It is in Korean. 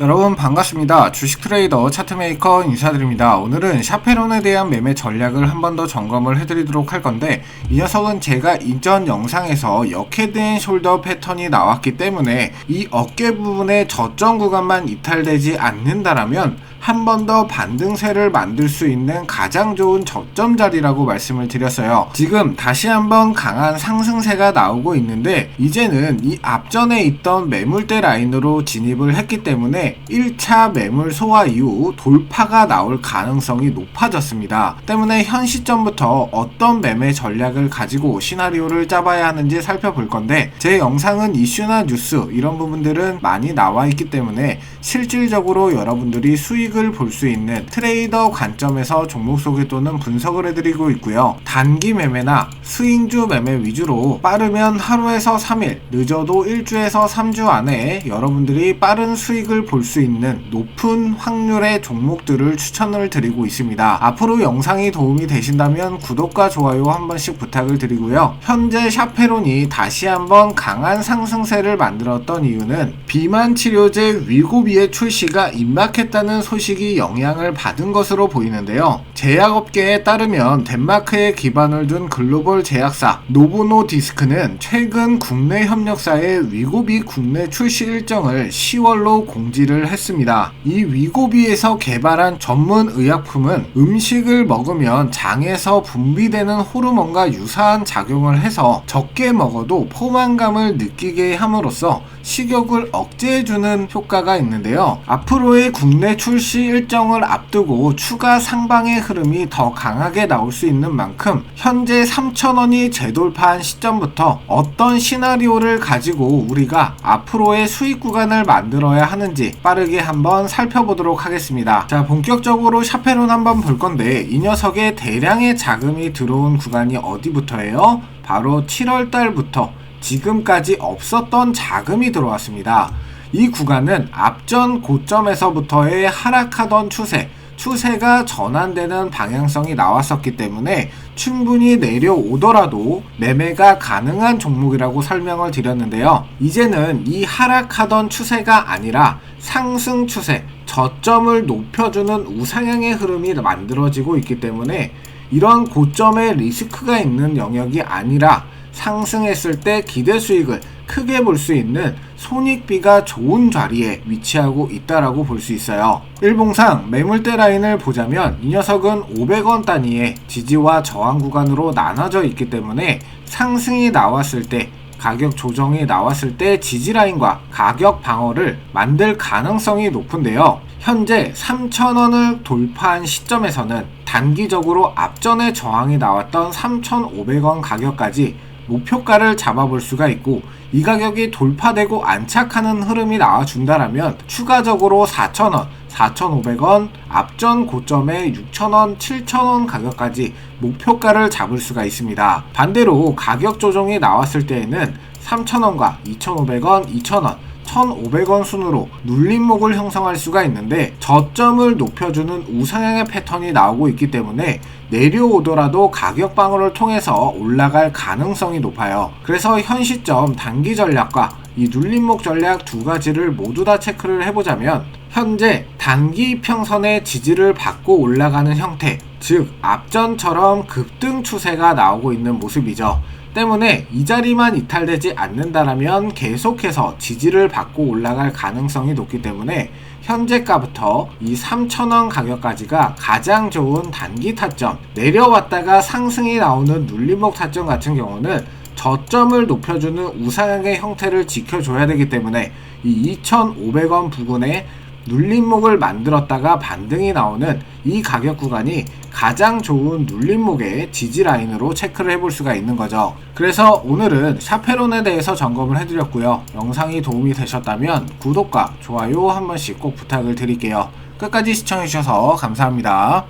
여러분 반갑습니다. 주식 트레이더 차트메이커 인사드립니다. 오늘은 샤페론에 대한 매매 전략을 한 번 더 점검을 해드리도록 할 건데 이 녀석은 제가 이전 영상에서 역헤드앤 숄더 패턴이 나왔기 때문에 이 어깨 부분의 저점 구간만 이탈되지 않는다라면 한 번 더 반등세를 만들 수 있는 가장 좋은 저점 자리라고 말씀을 드렸어요. 지금 다시 한번 강한 상승세가 나오고 있는데 이제는 이 앞전에 있던 매물대 라인으로 진입을 했기 때문에 1차 매물 소화 이후 돌파가 나올 가능성이 높아졌습니다. 때문에 현 시점부터 어떤 매매 전략을 가지고 시나리오를 짜봐야 하는지 살펴볼 건데 제 영상은 이슈나 뉴스 이런 부분들은 많이 나와 있기 때문에 실질적으로 여러분들이 수익 을 볼 수 있는 트레이더 관점에서 종목 소개 또는 분석을 해드리고 있고요. 단기 매매나 스윙주 매매 위주로 빠르면 하루에서 3일, 늦어도 1주에서 3주 안에 여러분들이 빠른 수익을 볼 수 있는 높은 확률의 종목들을 추천을 드리고 있습니다. 앞으로 영상이 도움이 되신다면 구독과 좋아요 한 번씩 부탁을 드리고요. 현재 샤페론이 다시 한번 강한 상승세를 만들었던 이유는 비만 치료제 위고비의 출시가 임박했다는 소식 이 영향을 받은 것으로 보이는데요. 제약업계에 따르면 덴마크에 기반을 둔 글로벌 제약사 노보노 디스크는 최근 국내 협력사의 위고비 국내 출시 일정을 10월로 공지를 했습니다. 이 위고비에서 개발한 전문 의약품은 음식을 먹으면 장에서 분비되는 호르몬과 유사한 작용을 해서 적게 먹어도 포만감을 느끼게 함으로써 식욕을 억제해주는 효과가 있는데요. 앞으로의 국내 출시 일정을 앞두고 추가 상방의 흐름이 더 강하게 나올 수 있는 만큼 현재 3,000원이 재돌파한 시점부터 어떤 시나리오를 가지고 우리가 앞으로의 수익 구간을 만들어야 하는지 빠르게 한번 살펴보도록 하겠습니다. 자, 본격적으로 샤페론 한번 볼 건데 이 녀석의 대량의 자금이 들어온 구간이 어디부터예요? 바로 7월 달부터 지금까지 없었던 자금이 들어왔습니다. 이 구간은 앞전 고점에서부터의 하락하던 추세, 추세가 전환되는 방향성이 나왔었기 때문에 충분히 내려오더라도 매매가 가능한 종목이라고 설명을 드렸는데요. 이제는 이 하락하던 추세가 아니라 상승 추세, 저점을 높여주는 우상향의 흐름이 만들어지고 있기 때문에 이런 고점에 리스크가 있는 영역이 아니라 상승했을 때 기대 수익을 크게 볼 수 있는 손익비가 좋은 자리에 위치하고 있다라고 볼 수 있어요. 일봉상 매물대 라인을 보자면 이 녀석은 500원 단위의 지지와 저항 구간으로 나눠져 있기 때문에 상승이 나왔을 때 가격 조정이 나왔을 때 지지 라인과 가격 방어를 만들 가능성이 높은데요. 현재 3,000원을 돌파한 시점에서는 단기적으로 앞전에 저항이 나왔던 3,500원 가격까지 목표가를 잡아볼 수가 있고 이 가격이 돌파되고 안착하는 흐름이 나와준다라면 추가적으로 4,000원, 4,500원, 앞전 고점의 6,000원, 7,000원 가격까지 목표가를 잡을 수가 있습니다. 반대로 가격 조정이 나왔을 때에는 3,000원과 2,500원, 2,000원, 1,500원 순으로 눌림목을 형성할 수가 있는데 저점을 높여주는 우상향의 패턴이 나오고 있기 때문에 내려오더라도 가격 방어를 통해서 올라갈 가능성이 높아요. 그래서 현 시점 단기 전략과 이 눌림목 전략 두 가지를 모두 다 체크를 해보자면 현재 단기 평선의 지지를 받고 올라가는 형태, 즉 앞전처럼 급등 추세가 나오고 있는 모습이죠. 때문에 이 자리만 이탈되지 않는다라면 계속해서 지지를 받고 올라갈 가능성이 높기 때문에 현재가부터 이 3,000원 가격까지가 가장 좋은 단기 타점 내려왔다가 상승이 나오는 눌림목 타점 같은 경우는 저점을 높여주는 우상향의 형태를 지켜줘야 되기 때문에 이 2,500원 부근에 눌림목을 만들었다가 반등이 나오는 이 가격 구간이 가장 좋은 눌림목의 지지 라인으로 체크를 해볼 수가 있는 거죠. 그래서 오늘은 샤페론에 대해서 점검을 해드렸고요. 영상이 도움이 되셨다면 구독과 좋아요 한 번씩 꼭 부탁을 드릴게요. 끝까지 시청해주셔서 감사합니다.